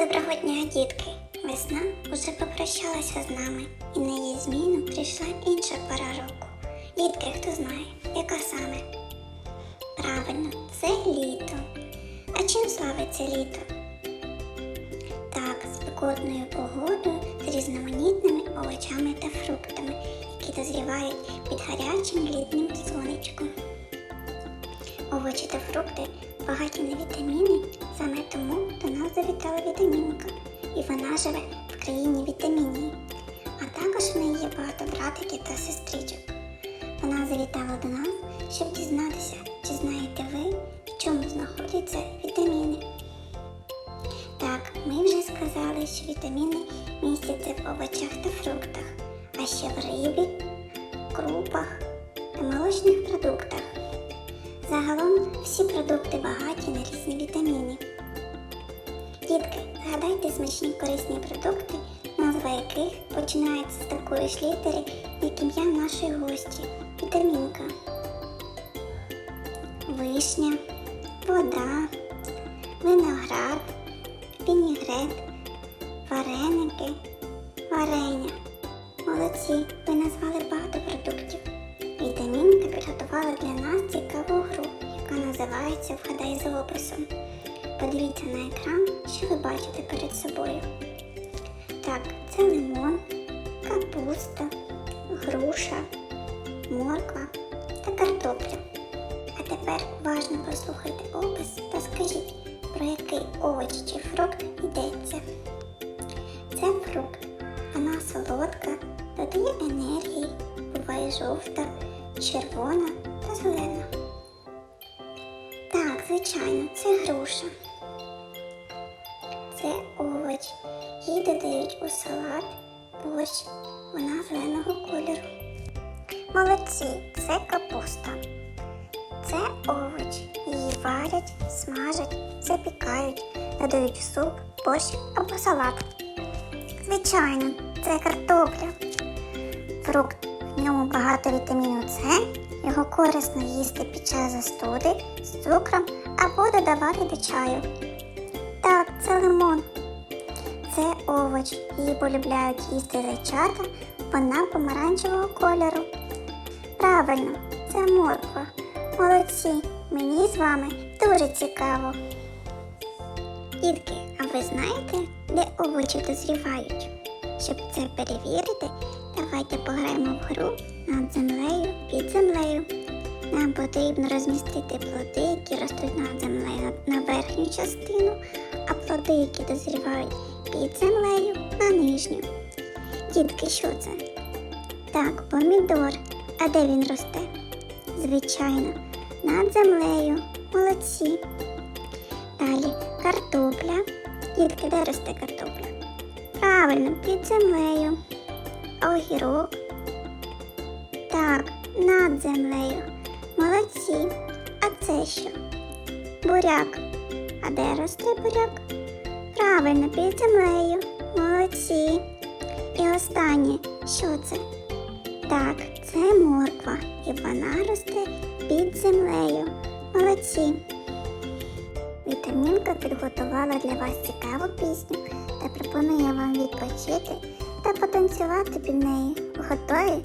Доброго дня, дітки! Весна уже попрощалася з нами, і на її зміну прийшла інша пора року. Дітки, хто знає, яка саме? Правильно, це літо. А чим славиться літо? Так, спекотною погодою з різноманітними овочами та фруктами, які дозрівають під гарячим літнім сонечком. Овочі та фрукти багаті на вітаміни, саме тому до нас вона живе в країні вітамінії. А також в неї є багато братиків та сестричок. Вона завітала до нас, щоб дізнатися, чи знаєте ви, в чому знаходяться вітаміни. Так, ми вже сказали, що вітаміни містяться в овочах та фруктах, а ще в рибі, крупах та молочних продуктах. Загалом всі продукти багаті на різні вітаміни. Згадайте смачні корисні продукти, назва яких починається з такої ж літери, як ім'я нашої гості вітамінка. Вишня, вода, виноград, вінігрет, вареники, варення. Молодці, ви назвали багато продуктів. Вітамінка підготувала для нас цікаву гру, яка називається Вгадай за описом. Подивіться на екран, що ви бачите перед собою. Так, це лимон, капуста, груша, морква та картопля. А тепер уважно послухайте опис та скажіть, про який овоч чи фрукт йдеться. Це фрукт. Вона солодка, додає енергії, буває жовта, червона та зелена. Так, звичайно, це груша. Це овоч. Її додають у салат, борщ. Вона зеленого кольору. Молодці, це капуста. Це овоч. Її варять, смажать, запікають, додають в суп, борщ або салат. Звичайно, це картопля. Фрукт. В ньому багато вітаміну С. Його корисно їсти під час застуди з цукром або додавати до чаю. Це лимон. Це овоч. Її полюбляють їсти зайчата, вона помаранчевого кольору. Правильно, це морква. Молодці, мені з вами дуже цікаво. Дітки, а ви знаєте, де овочі дозрівають? Щоб це перевірити, давайте пограємо в гру над землею під землею. Нам потрібно розмістити плоди, які ростуть над землею на верхню частину, а плоди, які дозрівають під землею, на нижню. Дітки, що це? Так, помідор. А де він росте? Звичайно, над землею. Молодці. Далі картопля. Дітки, де росте картопля? Правильно, під землею. Огірок? Так, над землею. Молодці. А це що? Буряк. А де росте буряк? Правильно, під землею. Молодці. І останнє, що це? Так, це морква. І вона росте під землею. Молодці. Вітамінка підготувала для вас цікаву пісню та пропонує вам відпочити та потанцювати під неї. Готові?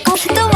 fuck to the